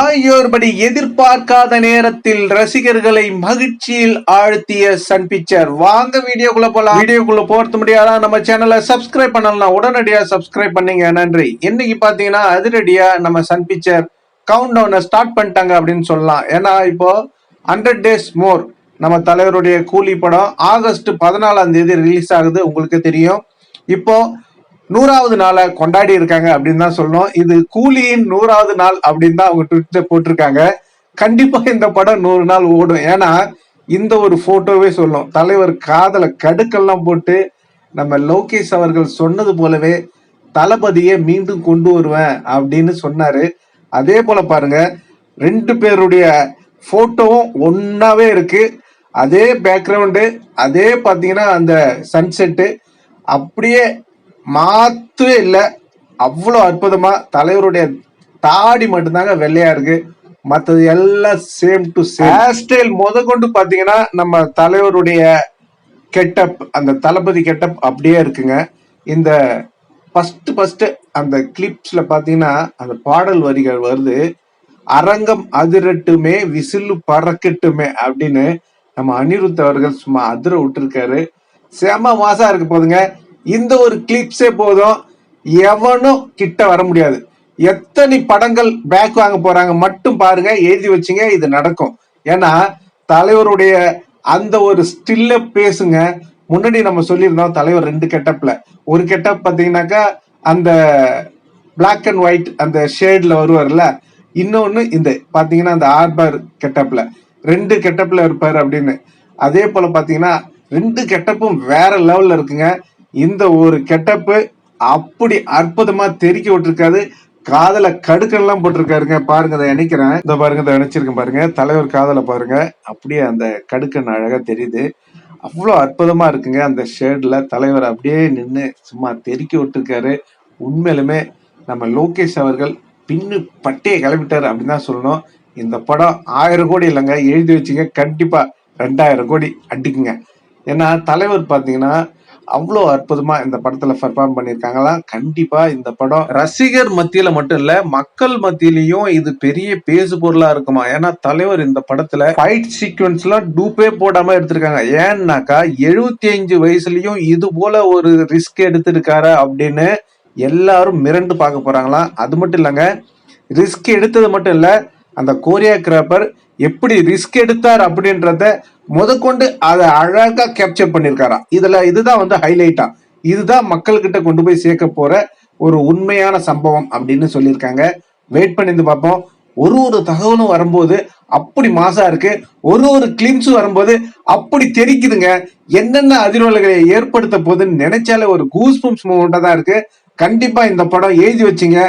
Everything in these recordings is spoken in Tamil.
ஆகியோர்படி எதிர்பார்க்காத நேரத்தில் ரசிகர்களை மகிழ்ச்சியில் ஆழ்த்திய சன் பிக்சர். வாங்க வீடியோக்குள்ள போலாம். வீடியோக்குள்ள போறது முடியாதா? நம்ம சேனலை சப்ஸ்கிரைப் பண்ணலாம். உடனடியா சப்ஸ்கிரைப் பண்ணீங்க. நன்றி. இன்னைக்கு பாத்தீங்கன்னா அதிரடியா நம்ம சன் பிக்சர் கவுண்ட் டவுனை ஸ்டார்ட் பண்ணிட்டாங்க அப்படின்னு சொல்லலாம். ஏன்னா இப்போ ஹண்ட்ரட் டேஸ் மோர் நம்ம தலைவருடைய கூலி படம் ஆகஸ்ட் பதினாலாம் தேதி ரிலீஸ் ஆகுது. உங்களுக்கு தெரியும். இப்போ நூறாவது நாளை கொண்டாடி இருக்காங்க அப்படின்னு தான் சொல்லணும். இது கூலியின் நூறாவது நாள் அப்படின்னு தான் அவங்க ட்விட்டர் போட்டிருக்காங்க. கண்டிப்பா இந்த படம் நூறு நாள் ஓடும். ஏன்னா இந்த ஒரு போட்டோவே சொல்லும் தலைவர் காதல கடுக்கெல்லாம் போட்டு நம்ம லோகேஷ் அவர்கள் சொன்னது போலவே தளபதியை மீண்டும் கொண்டு வருவேன் அப்படின்னு சொன்னாரு. அதே போல பாருங்க ரெண்டு பேருடைய போட்டோவும் ஒன்னாவே இருக்கு. அதே பேக்ரவுண்டு அதே பார்த்தீங்கன்னா அந்த சன்செட்டு அப்படியே மாத்தவே இல்லை. அவ்வளோ அற்புதமாக தலைவருடைய தாடி மட்டும்தாங்க வெள்ளையா இருக்கு. மற்றது எல்லாம் same to same hair style முத கொண்டு பார்த்தீங்கன்னா நம்ம தலைவருடைய கெட்டப் அந்த தளபதி கெட்டப் அப்படியே இருக்குங்க. இந்த ஃபர்ஸ்ட் ஃபர்ஸ்ட் அந்த கிளிப்ஸ்ல பார்த்தீங்கன்னா அந்த பாடல் வரிகள் வருது. அரங்கம் அதிரட்டுமே விசிலு பறக்கட்டுமே அப்படின்னு நம்ம அனிருத் அவர்கள் சும்மா அதிர விட்டுருக்காரு. செம மாசா இருக்கு போதுங்க. இந்த ஒரு கிளிப்ஸே போதும். எவனும் கிட்ட வர முடியாது. எத்தனை படங்கள் பேக் வாங்க போறாங்க மட்டும் பாருங்க எழுதி வச்சுங்க இது நடக்கும். ஏன்னா தலைவருடைய அந்த ஒரு ஸ்டில்ல பேசுங்க. முன்னாடி நம்ம சொல்லியிருந்தோம் தலைவர் ரெண்டு கெட்டப்ல ஒரு கெட்டப் பாத்தீங்கன்னாக்கா அந்த பிளாக் அண்ட் ஒயிட் அந்த ஷேட்ல வருவார்ல. இன்னொன்னு இந்த பாத்தீங்கன்னா அந்த ஆர்பர் கெட்டப்ல ரெண்டு கெட்டப்ல இருப்பாரு அப்படின்னு. அதே போல பாத்தீங்கன்னா ரெண்டு கெட்டப்பும் வேற லெவல்ல இருக்குங்க. இந்த ஒரு கெட்டப்பு அப்படி அற்புதமா தெறிக்க விட்டுருக்காது. காதல கடுக்கெல்லாம் போட்டிருக்காருங்க. பாருங்க அதை நினைக்கிறேன் இந்த பாருங்க இதை நினைச்சிருக்கேன் பாருங்க. தலைவர் காதல பாருங்க. அப்படியே அந்த கடுக்கன் அழகா தெரியுது. அவ்வளோ அற்புதமா இருக்குங்க அந்த ஷேட்ல. தலைவர் அப்படியே நின்று சும்மா தெறிக்க விட்டுருக்காரு. உண்மையிலுமே நம்ம லோகேஷ் அவர்கள் பின்னு பட்டையை கிளம்பிட்டாரு அப்படின்னு தான் சொல்லணும். இந்த படம் ஆயிரம் கோடி இல்லைங்க. எழுதி வச்சுங்க. கண்டிப்பா ரெண்டாயிரம் கோடி அடிக்குங்க. ஏன்னா தலைவர் பார்த்தீங்கன்னா அவ்வளோ அற்புதமா இந்த படத்துல பெர்ஃபார்ம் பண்ணியிருக்காங்களா? கண்டிப்பா இந்த படம் ரசிகர் மத்தியில மட்டும் இல்ல மக்கள் மத்தியிலையும் இது பெரிய பேசு பொருளா இருக்குமா? ஏன்னா தலைவர் இந்த படத்துல ஃபைட் சீக்வன்ஸ்லாம் டூப்பே போடாம எடுத்திருக்காங்க. ஏன்னாக்கா எழுபத்தி அஞ்சு வயசுலயும் இது போல ஒரு ரிஸ்க் எடுத்திருக்காரு அப்படின்னு எல்லாரும் மிரண்டு பார்க்க போறாங்களாம். அது மட்டும் இல்லைங்க ரிஸ்க் எடுத்தது மட்டும் இல்ல அந்த கோரியோகிராஃபர் எப்படி ரிஸ்க் எடுத்தார் அப்படின்றத முதற்கொண்டு அதை அழகா கேப்சர் பண்ணியிருக்காராம் இதுல இதுதான் வந்து ஹைலைட்டா இதுதான் மக்கள்கிட்ட கொண்டு போய் சேர்க்க போற ஒரு உண்மையான சம்பவம் அப்படின்னு சொல்லியிருக்காங்க. வெயிட் பண்ணி இருந்து பார்ப்போம். ஒரு ஒரு தகவலும் வரும்போது அப்படி மாசா இருக்கு. ஒரு ஒரு கிளிம்ஸும் வரும்போது அப்படி தெரிக்குதுங்க. என்னென்ன அதிர்வலைகளை ஏற்படுத்த போகுதுன்னு நினைச்சாலே ஒரு கூஸ் பம்ப்ஸ் மூமெண்டா தான் இருக்கு. கண்டிப்பா இந்த படம் எழுதி வச்சுங்க.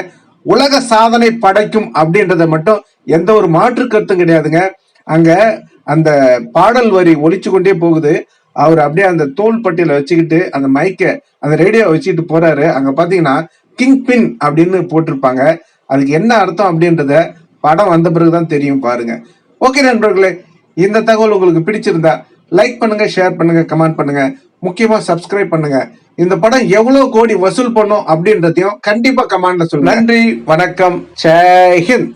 உலக சாதனை படைக்கும் அப்படின்றத மட்டும் எந்த ஒரு மாற்று கருத்தும் கிடையாதுங்க. அங்க அந்த பாடல் வரி ஒழிச்சு கொண்டே போகுது. அவர் அப்படியே அந்த தோல் பட்டியல வச்சுக்கிட்டு அந்த மைக்க அந்த ரேடியோ வச்சுக்கிட்டு போறாரு. அங்க பாத்தீங்கன்னா கிங் பின் அப்படின்னு போட்டிருப்பாங்க. அதுக்கு என்ன அர்த்தம் அப்படின்றத படம் வந்த பிறகுதான் தெரியும் பாருங்க. ஓகே நண்பர்களே இந்த தகவல் உங்களுக்கு பிடிச்சிருந்தா லைக் பண்ணுங்க ஷேர் பண்ணுங்க கமெண்ட் பண்ணுங்க. முக்கியமா சப்ஸ்கிரைப் பண்ணுங்க. இந்த படம் எவ்வளவு கோடி வசூல் பண்ணும் அப்படின்றதையும் கண்டிப்பா கமெண்ட்ல சொல்லுங்க. நன்றி வணக்கம். ஜெய்ஹிந்த்